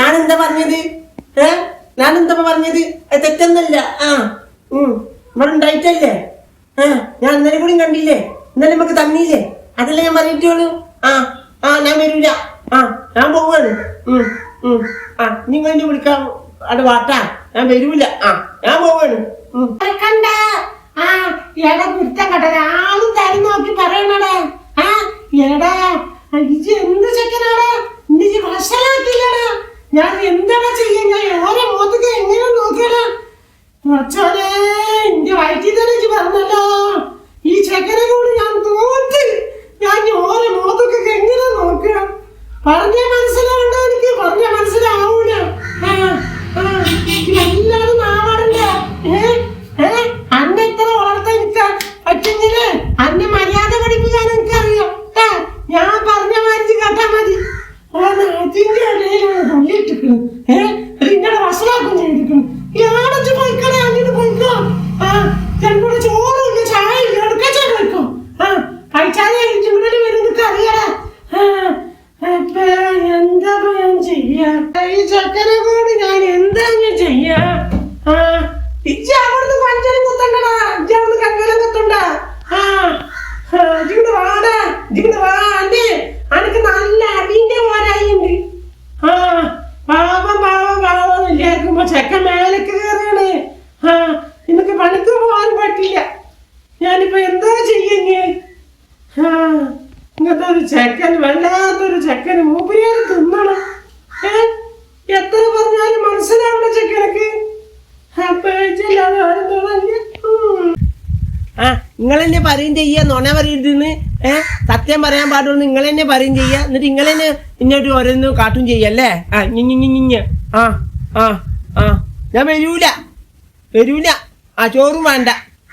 ഞാൻ എന്താ പറഞ്ഞത്? ഏ? ഞാൻ എന്താ പറഞ്ഞത്? തെറ്റൊന്നല്ല. ആ. ഉം. ഇവിടെ ഉണ്ടായിട്ടല്ലേ? ആ ഞാൻ ഇന്നലെ കൂടി കണ്ടില്ലേ? ഇന്നലെ നമുക്ക് തന്നില്ലേ? അതല്ലേ ഞാൻ പറഞ്ഞിട്ടുള്ളൂ. ആ. ആ ഞാൻ വരൂല. ആ ഞാൻ പോവാണ്. ഉം. ഉം. ആ നിങ്ങൾ എന്നെ വിളിക്കാൻ അവിടെ വാട്ടാ. ഞാൻ വരൂല. ആ ഞാൻ പോവാണ്. കണ്ട ആ എടാ തരം നോക്കി പറയണടാ. ആ എടാ എന്ത് ചെക്കനാടാ? ഞാൻ എന്താടാ ചെയ്യാ? ഞാൻ ആരെ മോത്തൊക്കെ എങ്ങനെ നോക്കിയടാ മച്ചോനെ എന്റെ വയറ്റിൽ തന്നെ ഇജ്ജ് പറഞ്ഞല്ലോ. ഈ ചെക്കനെ കൂടി ഞാൻ തോറ്റ്. ഞാൻ ഓരോ മോത്തൊക്കെ എങ്ങനെ നോക്കുക? പറഞ്ഞ മനസ്സിലാവണ്ടോ എനിക്ക്? പറഞ്ഞ മനസ്സിലാവൂല തള്ളിയിട്ടിരിക്കണ് ഏ? നിങ്ങളെ വഷളാക്കും ചെയ്തിരിക്കണ് ഇയാളെ പോയിക്കളെ അങ്ങോട്ട് പോയിക്കോ ആ ചെറുകൂടെ ചോറില്ല ചായ ഇല്ല എടുക്കച്ചാ പോയിക്കോ ആ കഴിച്ചാലേ ചൂടിൽ വരുന്നൊക്കെ അറിയാടാ എന്താ ചെയ്യാ? ഈ ചക്കനെ കൂടി ഞാൻ എന്താ ചെയ്യാ? ആ ഇജ്ജ് അവിടുന്ന് പഞ്ചരം കുത്തണ്ടടാ. ഇജ്ജ് അവിടുന്ന് കങ്കലം കുത്തണ്ട. ആ ആ, വാടാ. ഇജ്ജിങ്ങട് വാ അന്റെ അനക്ക് നല്ല അടിന്റെ പോരായിണ്ട് ആ പാവം പാവം പാവം ഇല്ലായിരിക്കുമ്പോ ചെക്ക മേലേക്ക് കയറാണ് ആ നിനക്ക് പണിക്ക് പോകാൻ പറ്റില്ല ഞാനിപ്പോ എന്താ ചെയ്യുന്നേ ആ ഇങ്ങനത്തെ ഒരു ചെക്കൻ വല്ലാത്തൊരു ചെക്കന് മൂപ്പിരിയാറ് തിന്നണം ഏ എത്ര പറഞ്ഞാലും മനസ്സിലാവണ ചെക്കനക്ക് അപ്പൊ ഇജ്ജില്ലാതെ ആരും തൊഴില്ല ആ നിങ്ങൾ തന്നെ പറയും ചെയ്യുക നുണ പറയുന്നത് ഏ? സത്യം പറയാൻ പാടുള്ളൂ നിങ്ങൾ തന്നെ പറയും ചെയ്യുക എന്നിട്ട് നിങ്ങൾ തന്നെ ഇന്നോട്ട് ഓരോന്ന് കാട്ടും ചെയ്യല്ലേ ആ ഞിഞ്ഞ് ഞിഞ്ഞ് ആ ആ ആ. ഞാൻ വരൂല വരൂല. ആ ചോറും വേണ്ട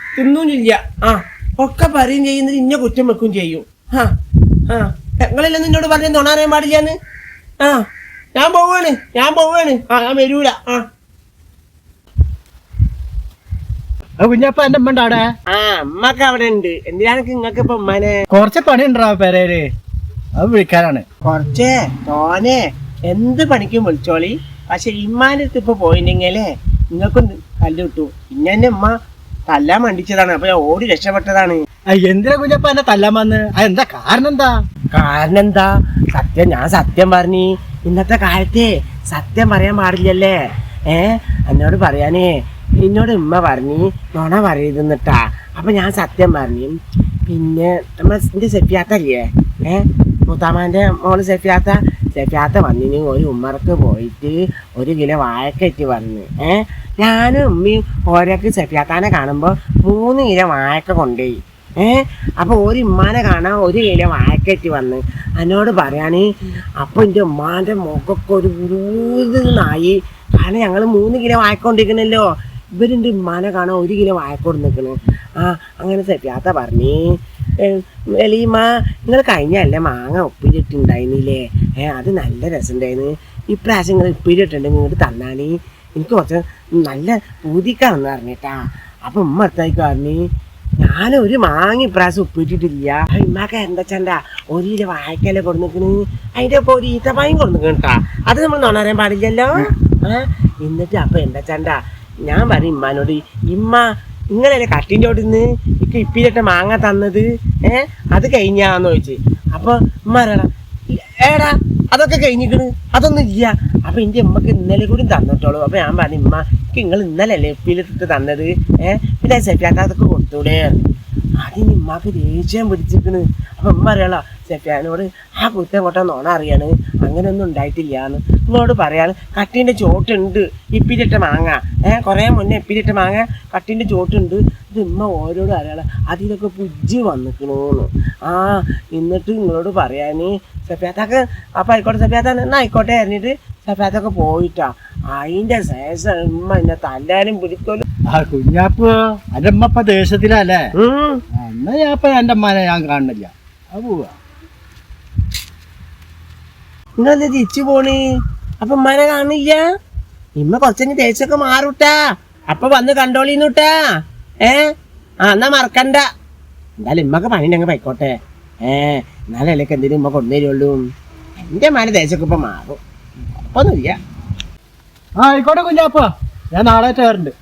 തിന്നൂന്നില്ല ആ ഒക്കെ പറയും ചെയ്യുന്നത് ഇന്ന കുറ്റം വെക്കും ചെയ്യും. ആ ആ. നിങ്ങളെല്ലാം നിന്നോട് പറഞ്ഞ നുണ അറിയാൻ പാടില്ലാന്ന്? ആ ഞാൻ പോവാണ് ഞാൻ പോവാണ്. ആ ഞാൻ വരൂല. ആ. കുഞ്ഞപ്പ എന്റെ ഉമ്മ അവിടെ ആ അമ്മയ്ക്ക് അവിടെ ഉണ്ട്. എന്തിനാണ് നിങ്ങക്ക് ഇപ്പൊ ഉമ്മനെ? കൊറച്ച് പണി ഉണ്ടോ പെരേര് അത് വിളിക്കാനാണ്. കുറച്ചേ തോനെ. എന്ത് പണിക്കും വിളിച്ചോളി. പക്ഷെ ഇമ്മാനത്ത് ഇപ്പൊ പോയിണ്ടെങ്കിലേ നിങ്ങൾക്കും കല്ല് കിട്ടു. പിന്നെ എന്റെ ഉമ്മ തല്ലാൻ മണ്ടിച്ചതാണ്. അപ്പൊ ഞാൻ ഓടി രക്ഷപ്പെട്ടതാണ്. എന്തിനാ കുഞ്ഞപ്പ എന്നെ തല്ലാൻ വന്ന്? എന്താ കാരണം എന്താ? കാരണം എന്താ? സത്യം ഞാൻ സത്യം പറഞ്ഞു. ഇന്നത്തെ കാലത്തെ സത്യം പറയാൻ പാടില്ലല്ലേ? ഏ എന്നോട് പറയാനേ എന്നോട് ഉമ്മ പറഞ്ഞു നുണ പറയുന്നിട്ടാ അപ്പൊ ഞാൻ സത്യം പറഞ്ഞു. പിന്നെ നമ്മ എന്റെ സെഫിയാത്തല്ലേ ഏ? മുത്താമാന്റെ മോൾ സെഫിയാത്ത? സെഫിയാത്ത വന്നിന് ഒരു ഉമ്മർക്ക് പോയിട്ട് ഒരു കിലോ വാഴക്കറ്റ് വന്ന്. ഏ? ഞാനും ഉമ്മയും ഓരോക്ക് സെഫിയാത്താനെ കാണുമ്പോൾ മൂന്ന് കിലോ വാഴക്ക കൊണ്ടുപോയി ഏ? അപ്പൊ ഒരു ഉമ്മാനെ കാണാൻ ഒരു കിലോ വാഴക്കറ്റ് വന്ന്. എന്നോട് പറയാന് അപ്പോൾ എന്റെ ഉമ്മാന്റെ മുഖക്കൊരു ഒരു കാരണം ഞങ്ങൾ മൂന്ന് കിലോ വാഴക്കൊണ്ടിരിക്കണല്ലോ. ഇവരെന്റെ ഉമ്മാനെ കാണാൻ ഒരു കിലോ വാഴക്കോട് നിൽക്കണു ആ അങ്ങനെ സത്യാത്ത പറഞ്ഞേ. എലീമ നിങ്ങൾ കഴിഞ്ഞല്ലേ മാങ്ങ ഉപ്പിലിട്ടുണ്ടായിരുന്നില്ലേ ഏ അത് നല്ല രസമുണ്ടായിരുന്നു ഇപ്രാവശ്യം നിങ്ങൾ ഉപ്പിലിട്ടുണ്ടെങ്കിൽ ഇങ്ങോട്ട് തന്നാണി എനിക്ക് കുറച്ച് നല്ല പൂതിക്കാണെന്ന് പറഞ്ഞിട്ടാ. അപ്പം ഉമ്മ അടുത്തായിക്ക് പറഞ്ഞു ഞാൻ ഒരു മാങ്ങ ഇപ്രാവശ്യം ഉപ്പിട്ടിട്ടില്ല ഇമ്മാക്ക എന്താ ചണ്ട ഒരു കിലോ വാഴക്കല കൊടുന്നിക്കണ് അതിന്റെ ഒപ്പം ഒരു ഈത്തപ്പായും കൊടുന്നിക്കണം കേട്ടാ അത് നമ്മൾ നോണറിയാൻ പാടില്ലല്ലോ. എന്നിട്ട് അപ്പം എന്താ ചണ്ട ഞാൻ പറയും ഇമ്മാനോട് ഇമ്മ നിങ്ങളല്ലേ കട്ടിന്റെ ഓടുന്ന് ഇക്ക് ഇപ്പിയിലിട്ട മാങ്ങ തന്നത് ഏ? അത് കഴിഞ്ഞാന്ന് ചോദിച്ചു. അപ്പൊ ഉമ്മ ഏടാ അതൊക്കെ കഴിഞ്ഞിക്കണ് അതൊന്നും ഇല്ല. അപ്പൊ എന്റെ ഉമ്മക്ക് ഇന്നലെ കൂടി തന്നിട്ടുള്ളൂ അപ്പൊ ഞാൻ പറഞ്ഞു ഉമ്മ നിങ്ങൾ ഇന്നലെ അല്ലേ ഉപ്പിലിട്ടിട്ട് തന്നത് ഏ? പിന്നെ സെഫിയാക്ക അതൊക്കെ കൊടുത്തൂടെ? അതിന് ഉമ്മാക്ക് ദേഷ്യം പിടിച്ചിരിക്കണ്. അപ്പൊ ഉമ്മ അറിയാളോ സെഫിയാനോട് ആ കുറ്റം കൊട്ട നോണ അറിയാണ് അങ്ങനെയൊന്നും ഉണ്ടായിട്ടില്ലാന്ന്. നിങ്ങളോട് പറയാൻ കട്ടിന്റെ ചോട്ടുണ്ട് ഇപ്പിലിട്ട മാങ്ങ. ഏഹ് കുറേ മുന്നേ ഇപ്പിലിട്ട മാങ്ങ കട്ടിന്റെ ചോട്ടുണ്ട്. ഇത് ഇമ്മ ഓരോട് അറിയാലോ അതിലൊക്കെ പുജ്ജി വന്നിക്കണോന്ന്. ആ എന്നിട്ട് നിങ്ങളോട് പറയാന് സഫിയാത്താക്ക് അപ്പം ആയിക്കോട്ടെ സഫ്യാത്ത എന്നാ ആയിക്കോട്ടെ അറിഞ്ഞിട്ട് സഫ്യാത്തൊക്കെ പോയിട്ടാ. അതിന്റെ ശേഷം ഇമ്മ എന്നെ തല്ലാനും പിടിക്കലും. ആ കുഞ്ഞാപ്പ് എന്റെ അമ്മ ഇപ്പൊ ദേശത്തിലല്ലേ. എന്നാ ഞാൻ ഇപ്പൊ എന്റെ അമ്മനെ ഞാൻ കാണുന്നില്ല അത് പോവാ. നിങ്ങളെന്താ തിരിച്ചു പോണ്? അപ്പൊ ഉമ്മാനെ കാണില്ല. ഇമ്മ കുറച്ചങ്ങ് തേച്ചൊക്കെ മാറൂട്ടാ. അപ്പൊ വന്ന് കണ്ടോളിന്നുട്ടാ. ഏ? ആ എന്നാ മറക്കണ്ട. എന്തായാലും ഇമ്മക്ക് പണി ഞങ്ങൾ പോയിക്കോട്ടെ. ഏ എന്നാലല്ലേ എന്തിനും ഇമ്മ കൊണ്ടുവരുള്ളൂ എന്റെ മാന തേച്ചൊക്കെ ഇപ്പൊ മാറും. അപ്പൊന്നുമില്ല ആ ആയിക്കോട്ടെ കുഞ്ഞാപ്പ. ഞാൻ നാളെ ചേരുന്നുണ്ട്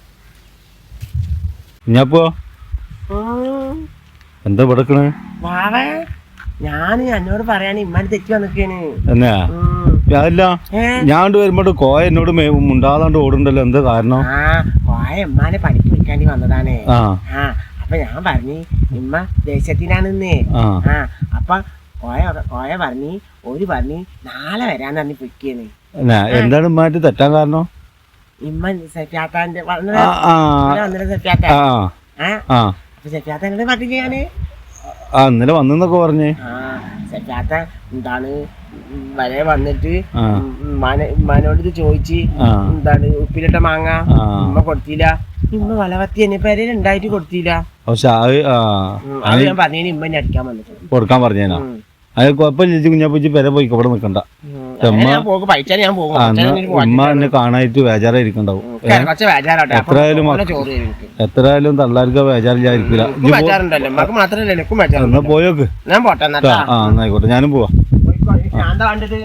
കുഞ്ഞാപ്പോ? എന്താ പടക്കണേ വാവേ ഞാൻ എന്നോട് പറയാൻ ഇമ്മാന് തെറ്റി വന്നിക്കാണ് എന്നാ? അതല്ല ഞാണ്ട് ഞാൻ വരുമ്പോട്ട് കോയ എന്നോട് മുണ്ടാതാണ്ട് ഓടുണ്ടല്ലോ എന്താ കാരണം? കോയ ഉമ്മാനെ പണിക്ക് വിളിക്കാണ്ടി വന്നതാണ്. ആ. അപ്പൊ ഞാൻ പറഞ്ഞു ഇമ്മ ദേശത്തിനാണെന്നേ ആ. അപ്പൊ കോയ കോയ പറഞ്ഞു ഒരു പറഞ്ഞു നാളെ വരാന്ന് പറഞ്ഞു പൊയ്ക്കേന്ന് എന്നാ എന്താണ് ഉമ്മായിട്ട് തെറ്റാൻ കാരണം? ഇമ്മ സെറ്റാത്താന്റെ വന്നിട്ട് സെഫിയാത്ത? അപ്പൊ സെഫിയാത്ത എന്നോട് പറഞ്ഞില്ല ഞാൻ ആ ഇന്നലെ വന്നെന്നൊക്കെ പറഞ്ഞേ. ആ സെഫിയാത്ത എന്താണ് വരെ വന്നിട്ട് മനോട് ഉമ്മാനെ ഉമ്മാനോട് ചോദിച്ച് എന്താണ് ഉപ്പിലിട്ട മാങ്ങ. ഉമ്മ കൊടുത്തില്ല. ഇമ്മ വളവത്തി എന്നെ പേരെ രണ്ടായിട്ട് കൊടുത്തില്ല. പക്ഷെ അത് ഞാൻ പറഞ്ഞു ഇമ്മ എന്നെ അടിക്കാൻ വന്നിട്ടുണ്ട് കൊടുക്കാൻ പറഞ്ഞേനാ. അത് കുഴപ്പമില്ല കുഞ്ഞാപ്പൂച്ചി പേരെ പോയി ഇവിടെ നിൽക്കണ്ട. ഉമ്മ- എന്നാ ഉമ്മ കാണാനായിട്ട് അപ്പൊ എത്രയായാലും എത്രയായാലും തള്ളാർക്ക് മാത്രമല്ല എന്നാ പോയോക്ക്. ആ എന്നായിക്കോട്ടെ ഞാനും പോവാ. എന്താ കണ്ടിട്ട്